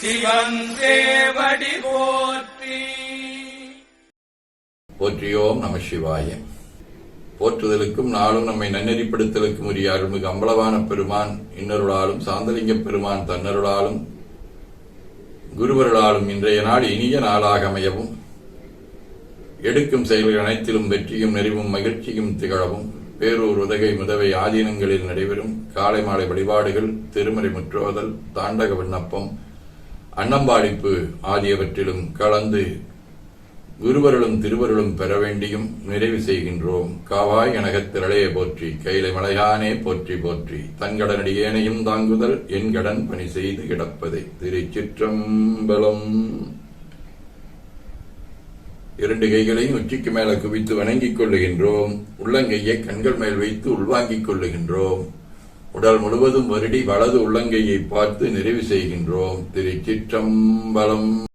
சிவன் தேவடி போற்றி. போற்றியோம் நம சிவாய. போற்றுதலுக்கும் நாளும் நம்மை நன்னெறிப்படுத்தலுக்கும் உரிய அருள்மிகு அம்பலவான பெருமான் இன்னருளாலும் சாந்தலிங்க பெருமான் தன்னருளாலும் குருவருளாலும் இன்றைய நாள் இனிய நாளாக அமையவும் எடுக்கும் செயல்கள் அனைத்திலும் வெற்றியும் நெறிவும் மகிழ்ச்சியும் திகழவும் பேரூர் உதகை முதவை ஆதீனங்களில் நடைபெறும் காலை மாலை வழிபாடுகள் திருமறை முற்றோதல் தாண்டக விண்ணப்பம் அன்னம்பாடிப்பு ஆகியவற்றிலும் கலந்து குருவருளும் திருவருளும் பெற வேண்டியும் நிறைவு செய்கின்றோம். காவாய் எனகத் திரளைய போற்றி கைலை மலையானே போற்றி போற்றி தன்கடனடியேனையும் தாங்குதல் என் கடன் பணி செய்து கிடப்பதை திருச்சிற்றம்பலம். இரண்டு கைகளையும் உச்சிக்கு மேல குவித்து வணங்கிக் கொள்ளுகின்றோம். உள்ளங்கையை கண்கள் மேல் வைத்து உள்வாங்கிக் கொள்ளுகின்றோம். உடல் முழுவதும் வருடி வலது உள்ளங்கையை பார்த்து நிறைவு செய்கின்றோம். திருச்சிற்றம்பலம்